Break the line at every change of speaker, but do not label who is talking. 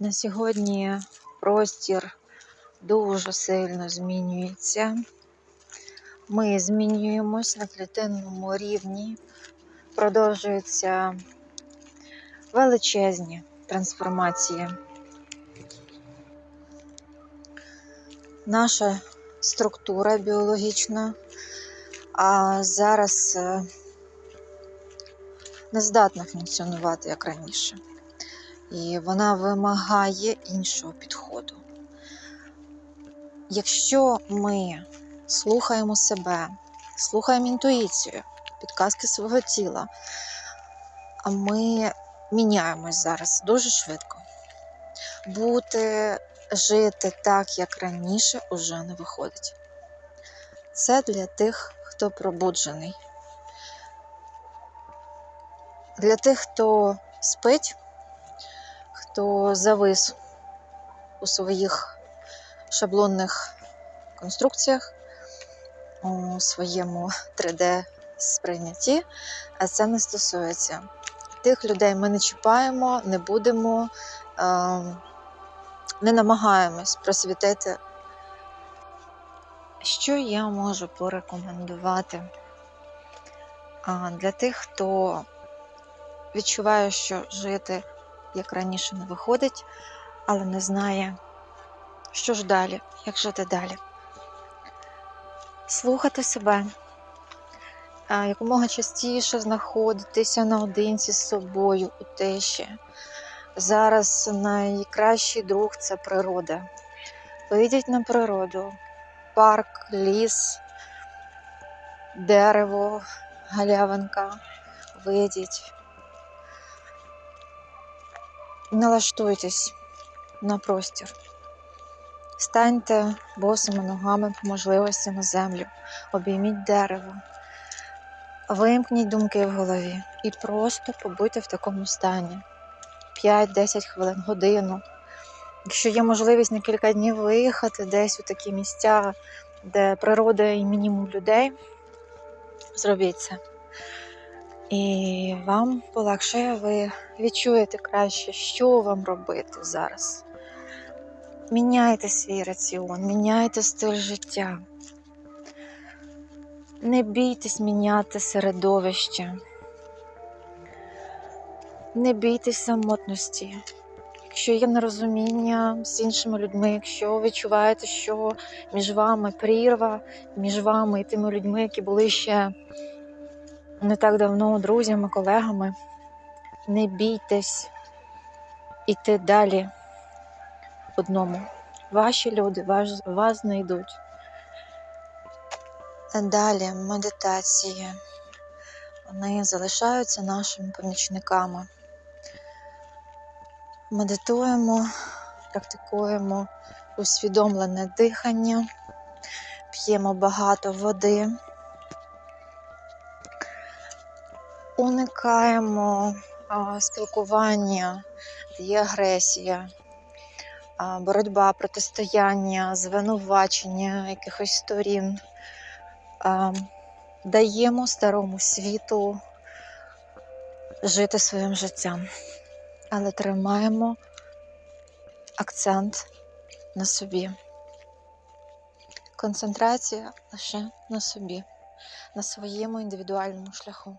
На сьогодні простір дуже сильно змінюється. Ми змінюємось на клітинному рівні. Продовжуються величезні трансформації. Наша структура біологічна а зараз е, не здатна функціонувати як раніше. І вона вимагає іншого підходу. Якщо ми слухаємо себе, слухаємо інтуїцію, підказки свого тіла, а ми міняємось зараз дуже швидко. Бути, жити так, як раніше, уже не виходить. Це для тих, хто пробуджений. Для тих, хто спить, хто завис у своїх шаблонних конструкціях, у своєму 3D-сприйнятті, а це не стосується. Тих людей ми не чіпаємо, не будемо, не намагаємось просвітити. Що я можу порекомендувати для тих, хто відчуває, що жити як раніше не виходить, але не знає, що ж далі, як жити далі. Слухати себе, якомога частіше знаходитися наодинці з собою у тиші. Зараз найкращий друг це природа. Вийдіть на природу, парк, ліс, дерево, галявинка. Вийдіть. Налаштуйтесь на простір. Станьте босими ногами по можливості на землю, обійміть дерево, вимкніть думки в голові і просто побудьте в такому стані 5-10 хвилин, годину. Якщо є можливість на кілька днів виїхати десь у такі місця, де природа і мінімум людей, зробіть це. І вам полегшає, ви відчуєте краще, що вам робити зараз. Міняйте свій раціон, міняйте стиль життя. Не бійтесь міняти середовище. Не бійтесь самотності. Якщо є нерозуміння з іншими людьми, якщо відчуваєте, що між вами прірва, між вами і тими людьми, які були ще не так давно друзями, колегами, не бійтесь іти далі одному. Ваші люди вас, вас знайдуть. Далі медитації. Вони залишаються нашими помічниками. Медитуємо, практикуємо усвідомлене дихання, п'ємо багато води, уникаємо спілкування, є агресія, боротьба, протистояння, звинувачення якихось сторін. Даємо старому світу жити своїм життям але тримаємо акцент на собі. Концентрація лише на собі, на своєму індивідуальному шляху.